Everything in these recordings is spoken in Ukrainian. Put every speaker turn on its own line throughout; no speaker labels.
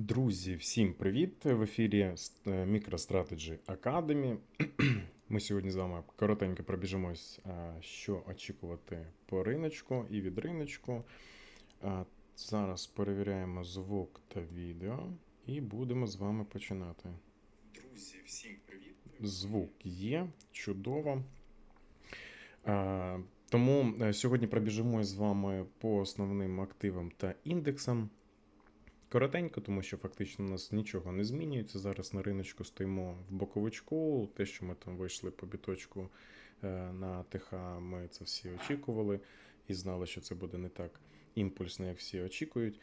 Друзі, всім привіт! В ефірі е, MicroStrategy Academy. Ми сьогодні з вами коротенько пробіжимось, е, що очікувати по риночку і від риночку. Е, Зараз перевіряємо звук та відео і будемо з вами починати. Друзі, всім привіт! Звук є, чудово. Е, Тому е, сьогодні пробіжимось з вами по основним активам та індексам. Коротенько, тому що фактично у нас нічого не змінюється. Зараз на риночку стоїмо в боковичку. Те, що ми там вийшли по біточку е, на ТХ, ми це всі очікували і знали, що це буде не так імпульсно, як всі очікують.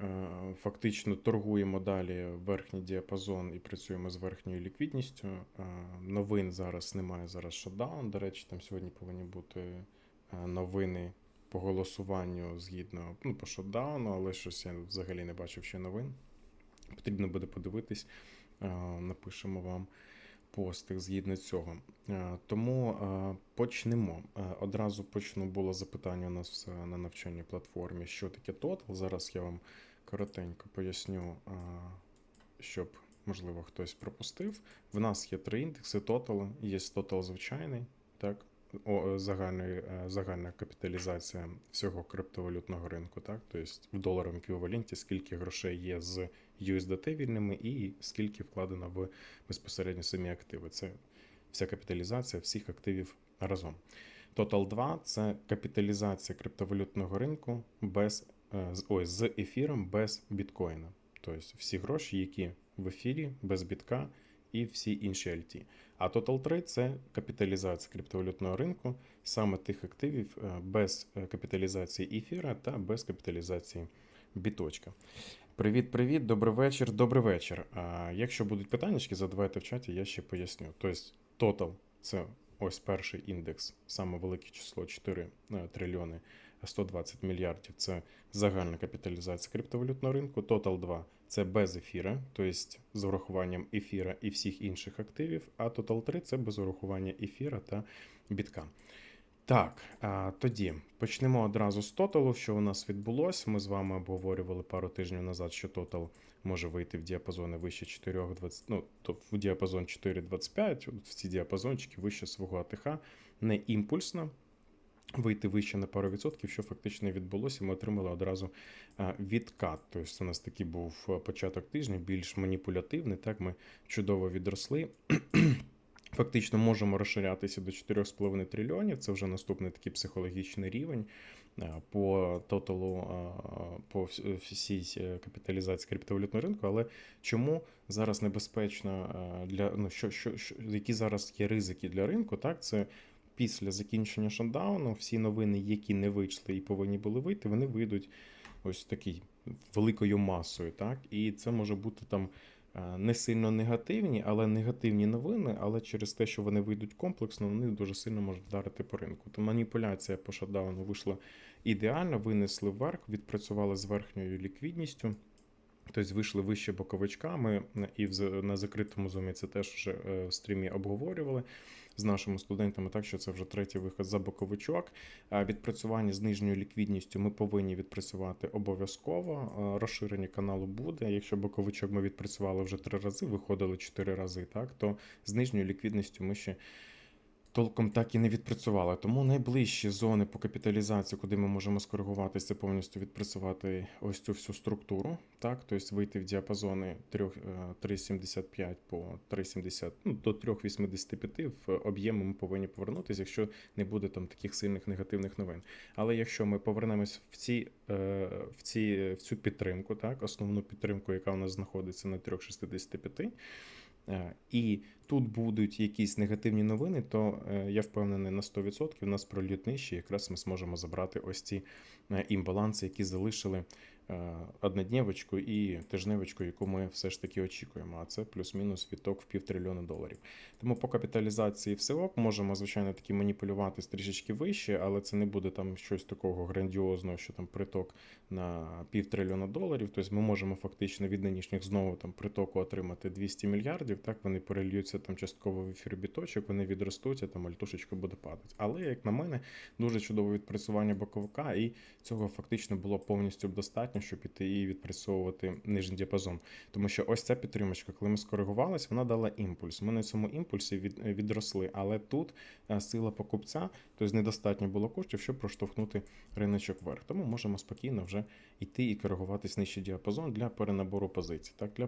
Е, Фактично торгуємо далі верхній діапазон і працюємо з верхньою ліквідністю. Е, Новин зараз немає. Зараз шатдаун. До речі, там сьогодні повинні бути новини по голосуванню згідно ну, по шотдауну, але щось я взагалі не бачив ще новин. Потрібно буде подивитись, е, напишемо вам постих згідно цього. Е, Тому е, почнемо. Одразу почну було запитання у нас на навчальній платформі, що таке Total. Зараз я вам коротенько поясню, щоб, можливо, хтось пропустив. В нас є три індекси Total. Є Total звичайний, так, загальної, е, загальна капіталізація всього криптовалютного ринку, так, тобто в доларовому еквіваленті, скільки грошей є з USDT вільними і скільки вкладено в безпосередньо самі активи. Це вся капіталізація всіх активів разом. Total 2 це капіталізація криптовалютного ринку без, е, ой, з ефіром без біткоїна. Тобто всі гроші, які в ефірі без бітка і всі інші альті. А Total 3 це капіталізація криптовалютного ринку, саме тих активів е, без е, капіталізації ефіра та без капіталізації біточка. Привіт, привіт, добрий вечір, добрий вечір. А якщо будуть питання, задавайте в чаті, я ще поясню. Тобто, Total це ось перший індекс, саме велике число 4 е, трильйони 120 мільярдів. Це загальна капіталізація криптовалютного ринку. Total 2 це без ефіра, тобто з урахуванням ефіра і всіх інших активів. А Total 3 це без урахування ефіра та бітка. Так, а, тоді почнемо одразу з тоталу, що у нас відбулося. Ми з вами обговорювали пару тижнів назад, що тотал може вийти в діапазони вище 4,20, ну, то в діапазон 4,25, в ці діапазончики вище свого АТХ, не імпульсно. Вийти вище на пару відсотків, що фактично відбулося, ми отримали одразу відкат. Тобто у нас такий був початок тижня, більш маніпулятивний. Так, ми чудово відросли. Фактично можемо розширятися до 4,5 трильйонів. Це вже наступний такий психологічний рівень е, по тоталу, е, по всій е, капіталізації криптовалютного ринку. Але чому зараз небезпечно е, для ну що, що, що які зараз є ризики для ринку? Так, це після закінчення шатдауну всі новини, які не вийшли і повинні були вийти, вони вийдуть ось такий великою масою. Так, і це може бути там е, не сильно негативні, але негативні новини, але через те, що вони вийдуть комплексно, вони дуже сильно можуть вдарити по ринку. То маніпуляція по шатдауну вийшла ідеально, винесли вверх, відпрацювали з верхньою ліквідністю. Тобто вийшли вище боковичка. Ми і в на закритому зумі це теж вже е, в стрімі обговорювали з нашими студентами, так що це вже третій виход за боковичок. Відпрацювання з нижньою ліквідністю ми повинні відпрацювати обов'язково. Розширення каналу буде. Якщо боковичок ми відпрацювали вже три рази, виходили чотири рази, так то з нижньою ліквідністю ми ще. Толком так і не відпрацювали. Тому найближчі зони по капіталізації, куди ми можемо скоригуватися, повністю відпрацювати ось цю всю структуру. Так, тобто вийти в діапазони 3, е, 3,75 по 3,70, ну, до 3,85 в об'єми ми повинні повернутися, якщо не буде там таких сильних негативних новин. Але якщо ми повернемось в ці, е, в ці в цю підтримку, так, основну підтримку, яка у нас знаходиться на 3,65. Е, І тут будуть якісь негативні новини, то е, я впевнений на 100% у нас прольють нижче, якраз ми зможемо забрати ось ці е, імбаланси, які залишили однодневочку і тижневочку, яку ми все ж таки очікуємо. А це плюс-мінус відток в півтрильйона доларів. Тому по капіталізації всього можемо, звичайно, таки маніпулювати трішечки вище, але це не буде там щось такого грандіозного, що там приток на півтрильйона доларів. Тобто ми можемо фактично від нинішніх знову там притоку отримати 200 мільярдів. Так вони перельються там частково в ефір біточок, вони відростуть, а там альтушечка буде падати. Але як на мене, дуже чудове відпрацювання боковика, і цього фактично було повністю достатньо достатньо, щоб іти і відпрацьовувати нижній діапазон. Тому що ось ця підтримочка, коли ми скоригувалися, вона дала імпульс. Ми на цьому імпульсі від, відросли, але тут е, сила покупця, тобто недостатньо було коштів, щоб проштовхнути риночок вверх. Тому можемо спокійно вже йти і коригуватись нижчий діапазон для перенабору позицій, так, для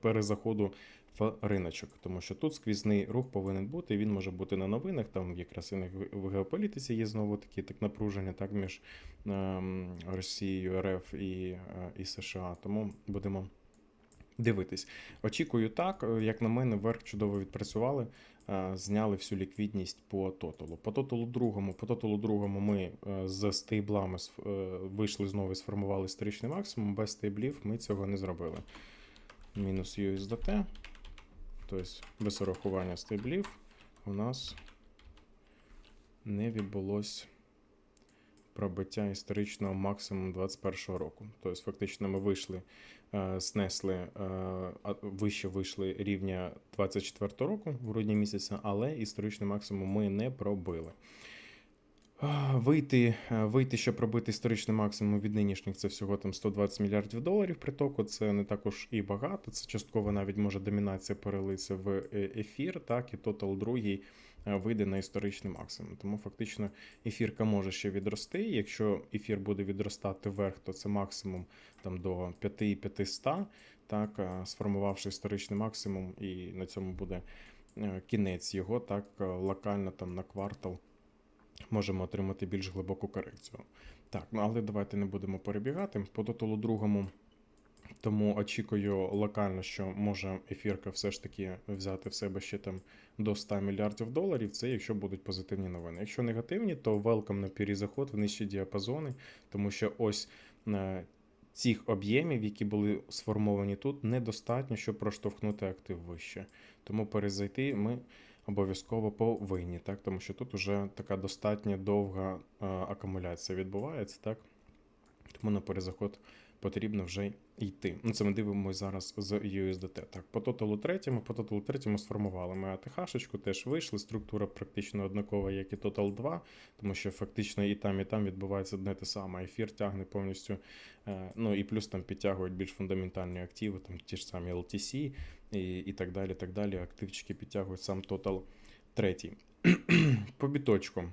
перезаходу в риночок. Тому що тут сквізний рух повинен бути, він може бути на новинах, там якраз і в геополітиці є знову такі так напруження так, між ем, Росією, РФ і, е, і США. Тому будемо дивитись. Очікую так, е, як на мене, вверх чудово відпрацювали, зняли всю ліквідність по тоталу. По тоталу другому, по тоталу другому ми е, з стейблами е, вийшли знову і сформували історичний максимум. Без стейблів ми цього не зробили. Мінус USDT. Тобто без урахування стейблів у нас не відбулось пробиття історичного максимуму 2021 року. Тобто, фактично, ми вийшли, е, снесли е, вище вийшли рівня 24 року в грудні місяця, але історичний максимум ми не пробили. Вийти, е, вийти, щоб пробити історичний максимум від нинішніх, це всього там 120 мільярдів доларів притоку. Це не також і багато. Це частково навіть може домінація перелитися в е, ефір, так і тотал другий е, вийде на історичний максимум. Тому фактично ефірка може ще відрости. Якщо ефір буде відростати вверх, то це максимум там до 5,500, так, е, сформувавши історичний максимум, і на цьому буде е, кінець його, так, е, локально там на квартал можемо отримати більш глибоку корекцію. Так, ну але давайте не будемо перебігати. По тоталу другому, тому очікую локально, що може ефірка все ж таки взяти в себе ще там до 100 мільярдів доларів. Це якщо будуть позитивні новини. Якщо негативні, то велкам на перезаход в нижчі діапазони, тому що ось е, цих об'ємів, які були сформовані тут, недостатньо, щоб проштовхнути актив вище. Тому перезайти ми обов'язково повинні, так? тому що тут вже така достатньо довга е, акумуляція відбувається, так? Тому на перезаход потрібно вже йти. Ну, це ми дивимося зараз з USDT. Так, по тоталу третьому, по тоталу третьому сформували ми АТХ-шечку, теж вийшли. Структура практично однакова, як і Total 2, тому що фактично і там, і там відбувається одне те саме. Ефір тягне повністю, е, ну і плюс там підтягують більш фундаментальні активи, там ті ж самі LTC і, і так далі. так далі. Активчики підтягують сам Total третій. по біточку.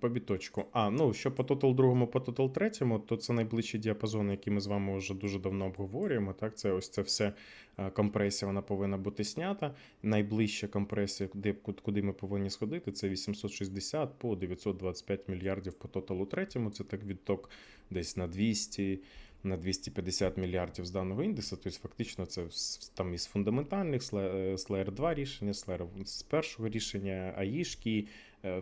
По біточку. А, ну що по Total другому, по Total третьому, то це найближчі діапазони, які ми з вами вже дуже давно обговорюємо. Так, це ось це все е, компресія, вона повинна бути снята. Найближча компресія, куди, куди ми повинні сходити, це 860 по 925 мільярдів по Total третьому. Це так відток десь на 200. На 250 мільярдів з даного індексу, тобто фактично це там із фундаментальних Slayer 2 рішення, Slayer з першого рішення, АІшки, Е,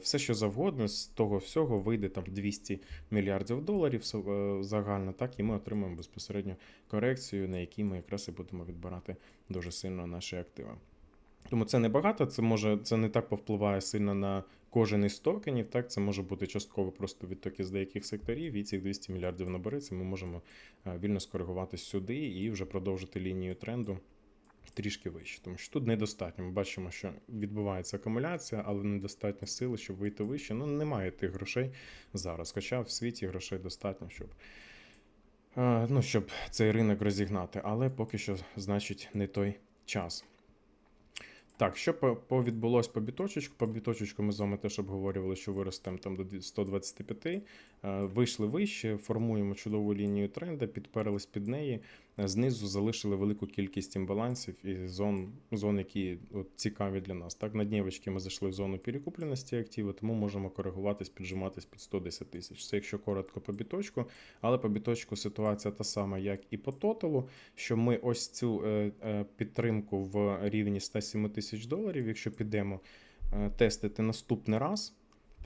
все, що завгодно, з того всього вийде там 200 мільярдів доларів е, загально, так, і ми отримаємо безпосередньо корекцію, на якій ми якраз і будемо відбирати дуже сильно наші активи. Тому це не багато, це може це не так повпливає сильно на кожен із токенів. Так, це може бути частково просто відтоки з деяких секторів, і цих 200 мільярдів набереться. Ми можемо е, вільно скоригуватись сюди і вже продовжити лінію тренду трішки вище. Тому що тут недостатньо. Ми бачимо, що відбувається акумуляція, але недостатньо сили, щоб вийти вище. Ну, немає тих грошей зараз. Хоча в світі грошей достатньо, щоб. е, Ну, щоб цей ринок розігнати, але поки що, значить, не той час. Так, що по, по відбулось по біточечку ми з вами теж обговорювали, що виростемо там до 125. Е, Вийшли вище, формуємо чудову лінію тренда, підперлись під неї. Знизу залишили велику кількість імбалансів і зон, зон які от, цікаві для нас. Так, на днівочки ми зайшли в зону перекупленості активу, тому можемо коригуватись, піджиматись під 110 тисяч. Це якщо коротко по біточку, але по біточку ситуація та сама, як і по тоталу, що ми ось цю е, е, підтримку в рівні 107 тисяч доларів, якщо підемо е, тестити наступний раз.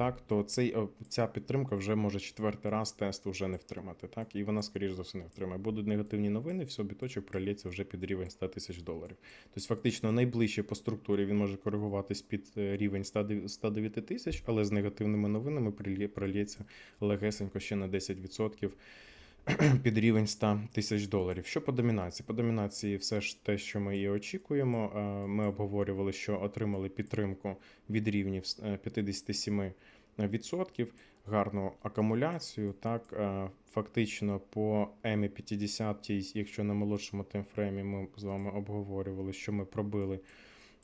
Так, то цей, ця підтримка вже може четвертий раз тест вже не втримати. Так, і вона, скоріш за все, не втримає. Будуть негативні новини, все, біточок пролється вже під рівень 100 тисяч доларів. Тобто, фактично, найближче по структурі він може коригуватись під е, рівень 109 109 тисяч, але з негативними новинами пролється легесенько ще на 10% під рівень 100 тисяч доларів. Що по домінації? По домінації все ж те, що ми і очікуємо. Е, Ми обговорювали, що отримали підтримку від рівнів е, 57%. гарну акумуляцію. Так, е, фактично по EMI 50, якщо на молодшому таймфреймі ми з вами обговорювали, що ми пробили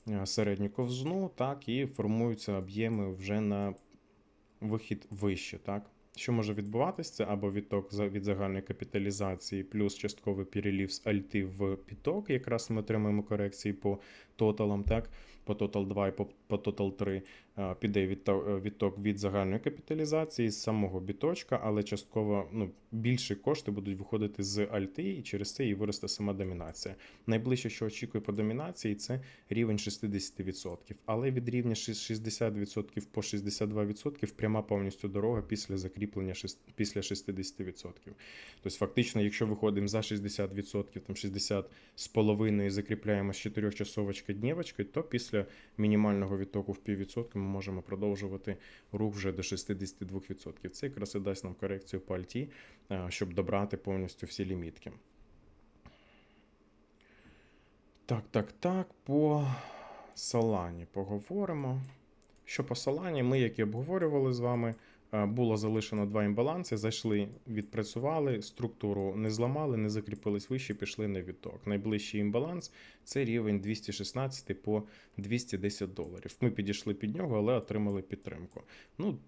е, середню ковзну, так, і формуються об'єми вже на вихід вище. Так. Що може відбуватися? Це або відток від загальної капіталізації, плюс частковий перелів з альти в піток. Якраз ми отримаємо корекції по тоталам, так, по тотал 2 і по, тотал 3 е, піде відток, е, від загальної капіталізації з самого біточка, але частково ну, більші кошти будуть виходити з альти, і через це і виросте сама домінація. Найближче, що очікує по домінації, це рівень 60%. Але від рівня 60% по 62% пряма повністю дорога після закріплення після 60%. Тобто, фактично, якщо виходимо за 60%, там 60 з половиною закріпляємо з 4-часовочки днівочкою, то після мінімального відтоку в піввідсотка ми можемо продовжувати рух вже до 62%. Це якраз і дасть нам корекцію по альті, е, щоб добрати повністю всі лімітки. Так, так, так, по Солані поговоримо. Що по Солані, ми, як і обговорювали з вами, було залишено два імбаланси, зайшли, відпрацювали, структуру не зламали, не закріпились вище, пішли на відток. Найближчий імбаланс це рівень 216 по 210 доларів. Ми підійшли під нього, але отримали підтримку. Ну,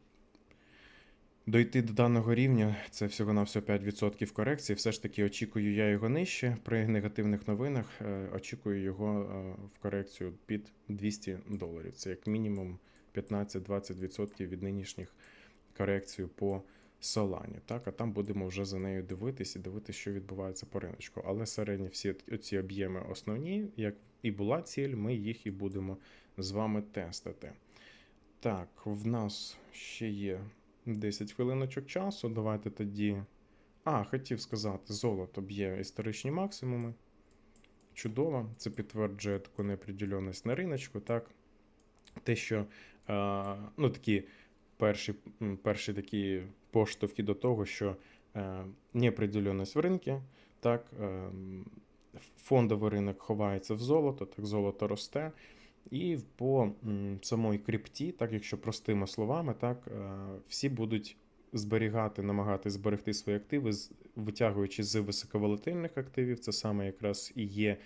Дойти до даного рівня це всього на все 5% корекції. Все ж таки очікую я його нижче. При негативних новинах е, очікую його е, в корекцію під 200 доларів. Це як мінімум 15-20% від нинішніх корекцій по Солані. Так, а там будемо вже за нею дивитись і дивитися, що відбувається по риночку. Але середні всі ці об'єми основні, як і була ціль, ми їх і будемо з вами тестити. Так, в нас ще є 10 хвилиночок часу. Давайте тоді. А, хотів сказати, золото б'є історичні максимуми. Чудово, це підтверджує таку неопределеність на риночку, так? Те, що ну, такі перші, перші такі поштовхи до того, що е, неопределеність в ринку, так, е, фондовий ринок ховається в золото, так золото росте. І по м, самої крипті, так якщо простими словами, так е, всі будуть зберігати, намагатися зберегти свої активи, витягуючи з високоволатильних активів. Це саме якраз і є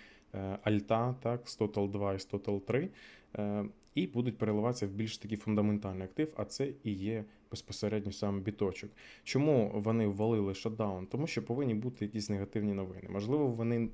альта, так, з Total 2 і з Total 3, е, і будуть переливатися в більш такий фундаментальний актив, а це і є безпосередньо сам біточок. Чому вони ввалили шатдаун? Тому що повинні бути якісь негативні новини. Можливо, вони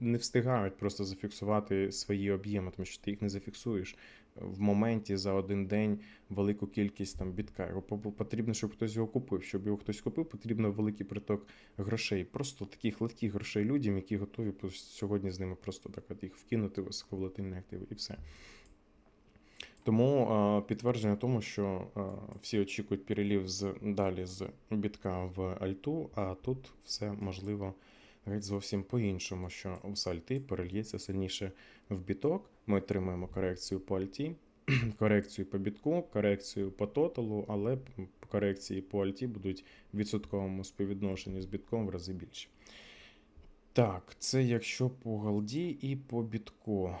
не встигають просто зафіксувати свої об'єми, тому що ти їх не зафіксуєш в моменті за один день велику кількість там бітка. Його потрібно, щоб хтось його купив. Щоб його хтось купив, потрібно великий приток грошей. Просто таких легких грошей людям, які готові сьогодні з ними просто так от їх вкинути високоволатильні активи і все. Тому підтвердження тому, що всі очікують перелів з далі з бітка в альту, а тут все можливо геть зовсім по-іншому, що з альти перельється сильніше в біток. Ми отримаємо корекцію по альті, корекцію по бітку, корекцію по тоталу, але корекції по альті будуть в відсотковому співвідношенні з бітком в рази більше. Так, це якщо по галді і по бітку.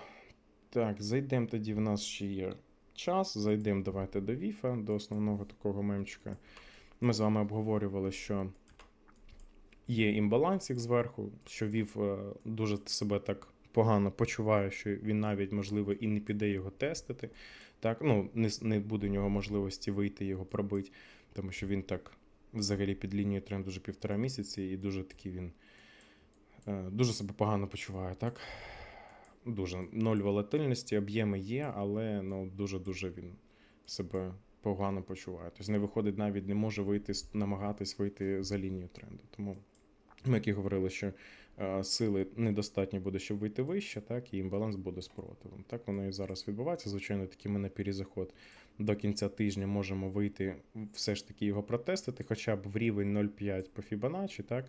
Так, зайдемо тоді. В нас ще є час. Зайдемо давайте до Віфа, до основного такого мемчика. Ми з вами обговорювали, що є імбалансик зверху, що Вів е, дуже себе так погано почуває, що він навіть, можливо, і не піде його тестити. Так, ну, не, не буде у нього можливості вийти його пробити, тому що він так взагалі під лінією тренду вже півтора місяці, і дуже такий він е, дуже себе погано почуває, так? Дуже ноль волатильності, об'єми є, але ну, дуже-дуже він себе погано почуває. Тобто не виходить навіть, не може вийти, намагатись вийти за лінію тренду. Тому ми, як і говорили, що е, сили недостатньо буде, щоб вийти вище, так, і імбаланс буде спротивом. Так воно і зараз відбувається. Звичайно, таки ми на перезаход до кінця тижня можемо вийти, все ж таки його протестити, хоча б в рівень 0,5 по Fibonacci, так,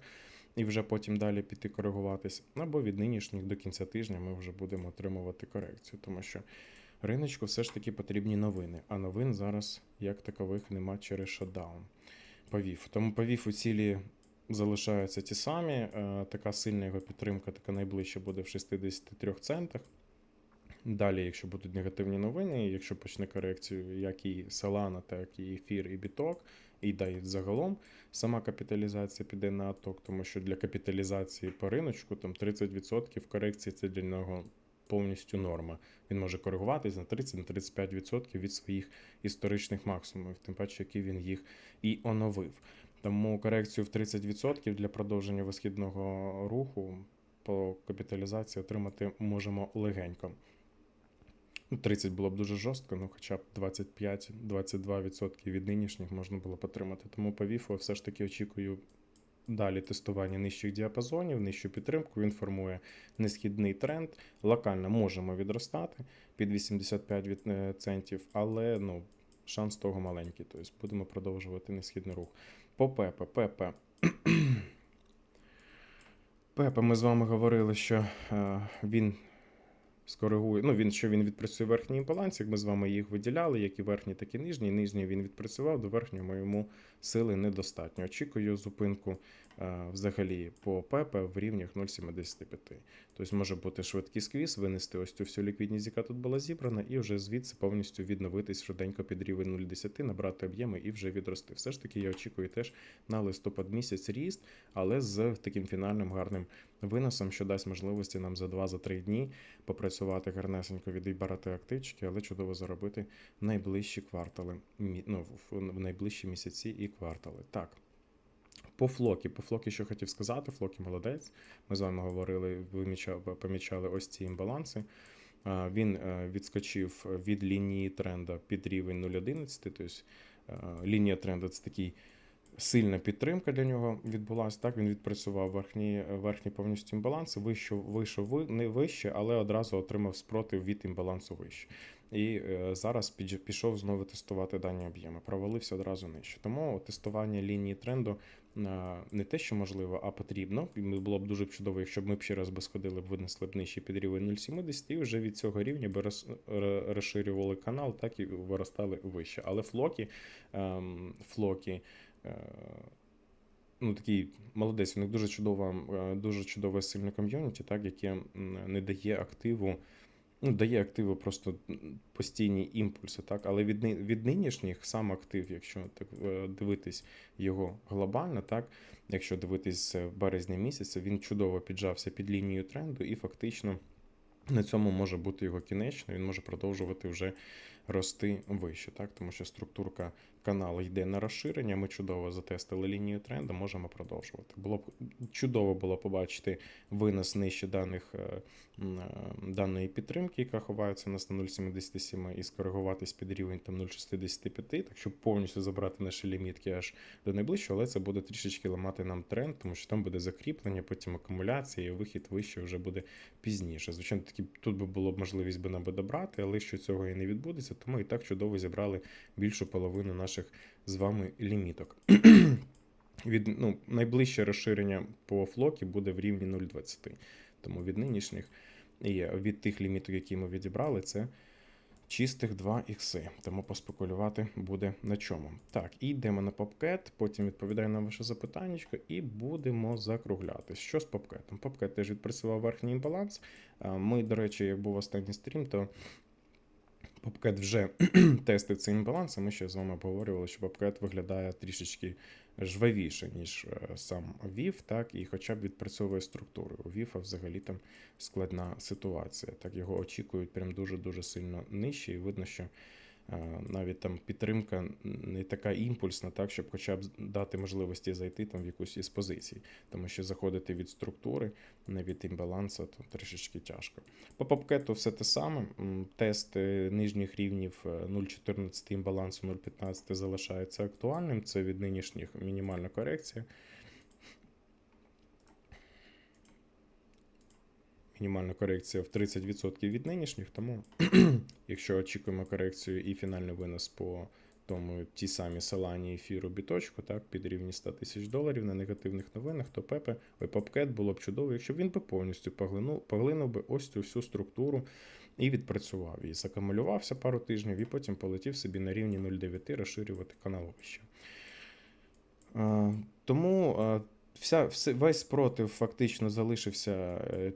і вже потім далі піти коригуватись. Або від нинішніх до кінця тижня ми вже будемо отримувати корекцію, тому що риночку все ж таки потрібні новини, а новин зараз як такових нема через шатдаун. Повів. Тому повів у цілі залишаються ті самі. Е, Така сильна його підтримка, така найближча буде в 63 центах. Далі, якщо будуть негативні новини, якщо почне корекцію, як і Solana, так і ефір, і біток, і да, і загалом сама капіталізація піде на отток, тому що для капіталізації по риночку там 30% корекції це для нього повністю норма. Він може коригуватись на 30-35% від своїх історичних максимумів, тим паче, які він їх і оновив. Тому корекцію в 30% для продовження висхідного руху по капіталізації отримати можемо легенько. Ну, 30 було б дуже жорстко, ну хоча б 25-22% від нинішніх можна було б отримати. Тому по ВІФу все ж таки очікую далі тестування нижчих діапазонів, нижчу підтримку. Він формує несхідний тренд. Локально можемо відростати під 85 від- е, центів, але ну, шанс того маленький. Тобто будемо продовжувати несхідний рух. По Пепе. Пепе. Пепе, ми з вами говорили, що е, він скоригує. Ну, він що він відпрацює верхній баланс, як ми з вами їх виділяли, як і верхній, так і нижній. Нижній він відпрацював, до верхнього йому сили недостатньо. Очікую зупинку взагалі по ПЕП в рівнях 0,75. Тобто може бути швидкий сквіз, винести ось цю всю ліквідність, яка тут була зібрана, і вже звідси повністю відновитись швиденько під рівень 0,10, набрати об'єми і вже відрости. Все ж таки, я очікую теж на листопад місяць ріст, але з таким фінальним гарним виносом, що дасть можливості нам за 2-3 дні попрацювати гарнесенько, відібрати активчики, але чудово заробити найближчі квартали, ну, в найближчі місяці і квартали. Так. По флокі, по флокі, що хотів сказати, флокі молодець. Ми з вами говорили, помічали ось ці імбаланси. Він е, відскочив від лінії тренда під рівень 0,11. Тобто е, лінія тренду це такий сильна підтримка для нього відбулася. Так, він відпрацював верхні, верхні повністю імбаланси, вийшов, вийшов не вище, але одразу отримав спротив від імбалансу вище. І е, зараз пішов знову тестувати дані об'єми. Провалився одразу нижче. Тому тестування лінії тренду не те, що можливо, а потрібно. І було б дуже чудово, якщо б ми б ще раз би сходили б, винесли б нижче під рівень 0,70 і вже від цього рівня роз- розширювали канал, так і виростали вище. Але флоки, ем, флоки. е, Ну, такий молодець, у них дуже чудова, е, дуже чудове сильне ком'юніті, так, яке не дає активу, ну, дає активу просто постійні імпульси, так, але від, від нинішніх сам актив, якщо так е, дивитись його глобально, так, якщо дивитись з березня місяця, він чудово піджався під лінією тренду і фактично на цьому може бути його кінечно, він може продовжувати вже рости вище, так? тому що структурка каналу йде на розширення. Ми чудово затестили лінію тренду, можемо продовжувати. Було б чудово було побачити винос нижче даних е, е, даної підтримки, яка ховається нас на 0,77 і скоригуватись під рівень там 0,65, так щоб повністю забрати наші лімітки аж до найближчого, але це буде трішечки ламати нам тренд, тому що там буде закріплення, потім акумуляція, і вихід вище вже буде пізніше. Звичайно, таки тут би було б можливість би нам би добрати, але що цього і не відбудеться, тому і так чудово зібрали більшу половину наших з вами ліміток. Від ну, найближче розширення по флокі буде в рівні 0,20. Тому від нинішніх і від тих ліміток, які ми відібрали, це чистих 2 ікси. Тому поспекулювати буде на чому. Так, і йдемо на попкет, потім відповідаю на ваше запитання і будемо закругляти. Що з попкетом? Попкет теж відпрацював верхній імбаланс. Ми, до речі, як був останній стрім, то Попкет вже тестив цей імбаланс, і ми ще з вами обговорювали, що Попкет виглядає трішечки жвавіше, ніж е, сам ВІФ, так, і хоча б відпрацьовує структуру. У ВІФа взагалі там складна ситуація. Так його очікують прям дуже-дуже сильно нижче, і видно, що навіть там підтримка не така імпульсна, так, щоб хоча б дати можливості зайти там в якусь із позицій. Тому що заходити від структури, не від імбалансу, то трішечки тяжко. По попкету все те саме. Тест е, нижніх рівнів е, 0,14 імбалансу 0,15 залишається актуальним. Це від нинішніх мінімальна корекція. Мінімальна корекція в 30% від нинішніх, тому якщо очікуємо корекцію і фінальний винос по тому ті самі Солані, ефіру, біточку, так, під рівні 100 тисяч доларів на негативних новинах, то Пепе, ой, Попкет було б чудово, якщо б він би повністю поглинув, поглинув би ось цю всю структуру і відпрацював її. Закамулювався пару тижнів і потім полетів собі на рівні 0,9 розширювати канал вище. А, тому вся, все, весь спротив фактично залишився е,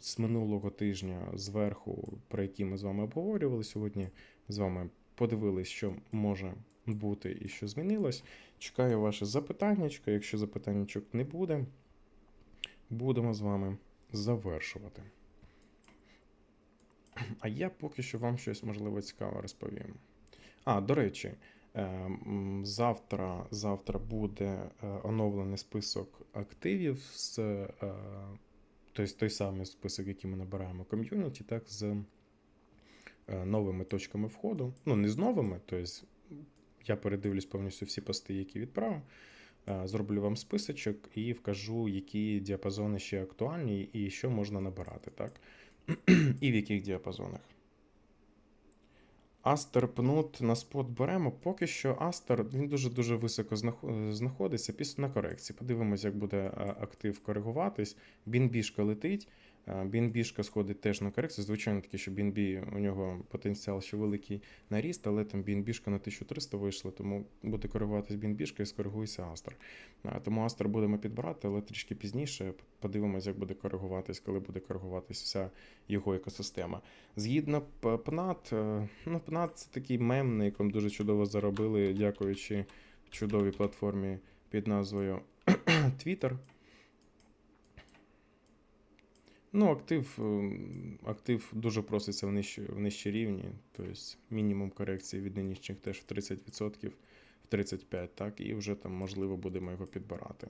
з минулого тижня зверху, про який ми з вами обговорювали сьогодні. З вами подивились, що може бути і що змінилось. Чекаю ваше запитаннячко. Якщо запитаннячок не буде, будемо з вами завершувати. А я поки що вам щось можливо цікаве розповім. А, до речі, е, завтра, завтра буде е, оновлений список активів з е, тобто той самий список, який ми набираємо ком'юніті, так, з е, новими точками входу. Ну, не з новими, тобто я передивлюсь повністю всі пости, які відправив. Е, Зроблю вам списочок і вкажу, які діапазони ще актуальні і що можна набирати, так? І в яких діапазонах. Астер пнут на спот беремо. Поки що Астер він дуже-дуже високо знаходиться після на корекції. Подивимось, як буде е, актив коригуватись. Бінбішка летить. Бінбішка сходить теж на корекцію. Звичайно, таки, що Бінбі у нього потенціал ще великий на ріст, але там Бінбішка на 1300 вийшла, тому буде коригуватись Бінбішка і скоригується Астер. Тому Астер будемо підбирати, але трішки пізніше. Подивимось, як буде коригуватись, коли буде коригуватись вся його екосистема. Згідно ПНАТ, е, ну, ПНАТ це такий мем, на якому дуже чудово заробили, дякуючи чудовій платформі під назвою Twitter. Ну, актив, ем, актив дуже проситься в нижчі, в нижчі рівні, тобто мінімум корекції від нинішніх теж в 30%, в 35%, так, і вже там, можливо, будемо його підбирати.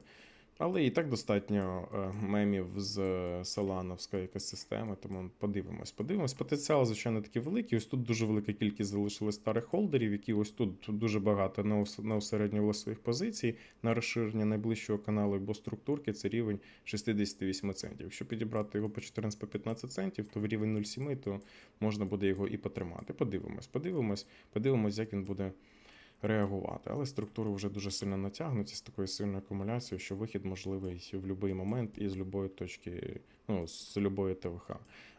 Але і так достатньо е, мемів з е, Солановської екосистеми, тому подивимось. Подивимось. Потенціал, звичайно, такий великий. Ось тут дуже велика кількість залишилось старих холдерів, які ось тут дуже багато на ус- на усереднювали своїх позицій, на розширення найближчого каналу або структурки це рівень 68 центів. Якщо підібрати його по 14-15 центів, то в рівень 0,7, то можна буде його і потримати. Подивимось, подивимось, подивимось, як він буде реагувати. Але структури вже дуже сильно натягнуті з такою сильною акумуляцією, що вихід можливий в будь-який момент і з будь-якої точки, ну, з будь-якої ТВХ.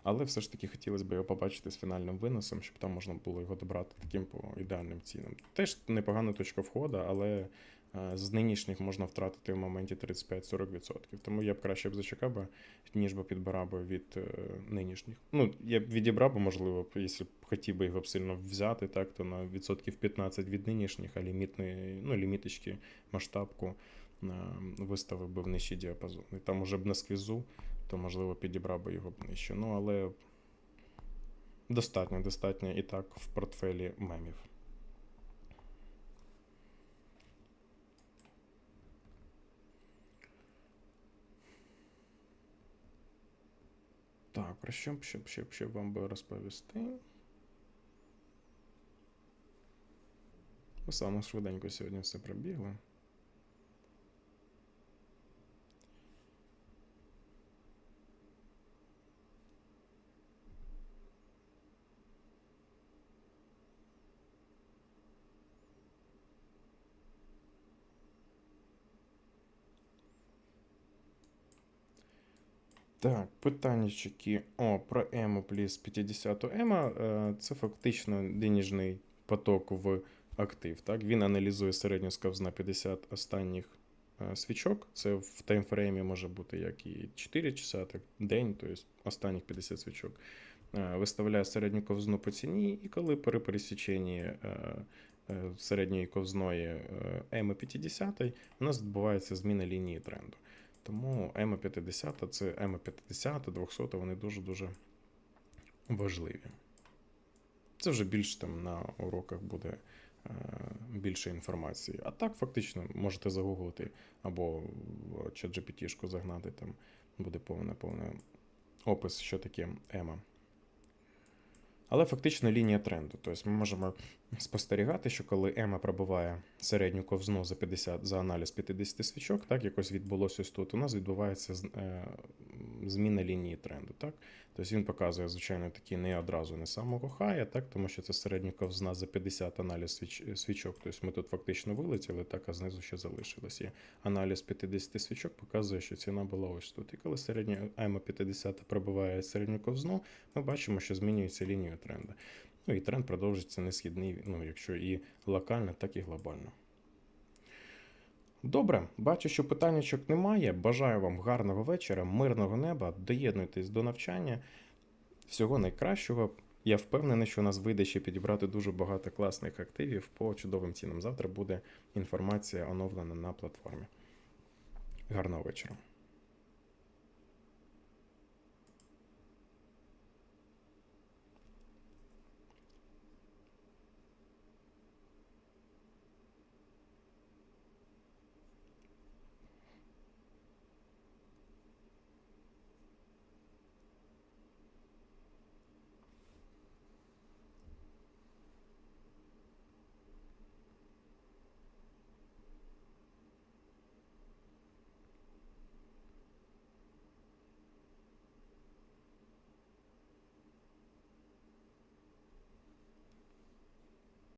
Але все ж таки хотілося б його побачити з фінальним виносом, щоб там можна було його добрати таким по ідеальним цінам. Теж непогана точка входу, але з нинішніх можна втратити в моменті 35-40%. Тому я б краще б зачекав ніж би підбирав би від е, нинішніх. Ну, я б відібрав би, можливо, якщо б хотів би його б сильно взяти, так, то на відсотків 15 від нинішніх, а лімітний, ну, ліміточки, масштабку виставив би в нижчий діапазон. І там уже б на сквізу, то можливо підібрав би його б нижче. Ну, але достатньо, достатньо і так в портфелі мемів. Так, про що б ще, б ще, ще вам би розповісти? Ми саме швиденько сьогодні все пробігли. Так, питаннячки о, про ему плюс 50 ема. е, Це фактично денежний поток в актив. Так? Він аналізує середню сковзна 50 останніх е, свічок. Це в таймфреймі може бути як і 4 часа, так день, тобто останніх 50 свічок. Е, Виставляє середню ковзну по ціні, і коли при пересіченні середньої ковзної еми 50 у нас відбувається зміна лінії тренду. Тому ЕМА 50 це ЕМА 50, 200, вони дуже-дуже важливі. Це вже більш там на уроках буде е, більше інформації. А так, фактично, можете загуглити або ChatGPT-шку загнати, там буде повний повний опис, що таке ЕМА. Але фактично лінія тренду. Тобто ми можемо спостерігати, що коли ЕМА пробиває середню ковзну за 50 за аналіз 50 свічок, так якось відбулося ось тут. У нас відбувається е, зміна лінії тренду. Так? Тобто він показує, звичайно, такі не одразу не самого хая, так? тому що це середня ковзна за 50 аналіз свіч, свічок. Тобто ми тут фактично вилетіли, так, а знизу ще залишилось. І аналіз 50 свічок показує, що ціна була ось тут. І коли середня ЕМА 50 пробиває середню ковзну, ми бачимо, що змінюється лінія тренду. Ну і тренд продовжиться не східний, ну, якщо і локально, так і глобально. Добре, бачу, що питаннячок немає. Бажаю вам гарного вечора, мирного неба. Доєднуйтесь до навчання. Всього найкращого. Я впевнений, що у нас вийде ще підібрати дуже багато класних активів по чудовим цінам. Завтра буде інформація оновлена на платформі. Гарного вечора.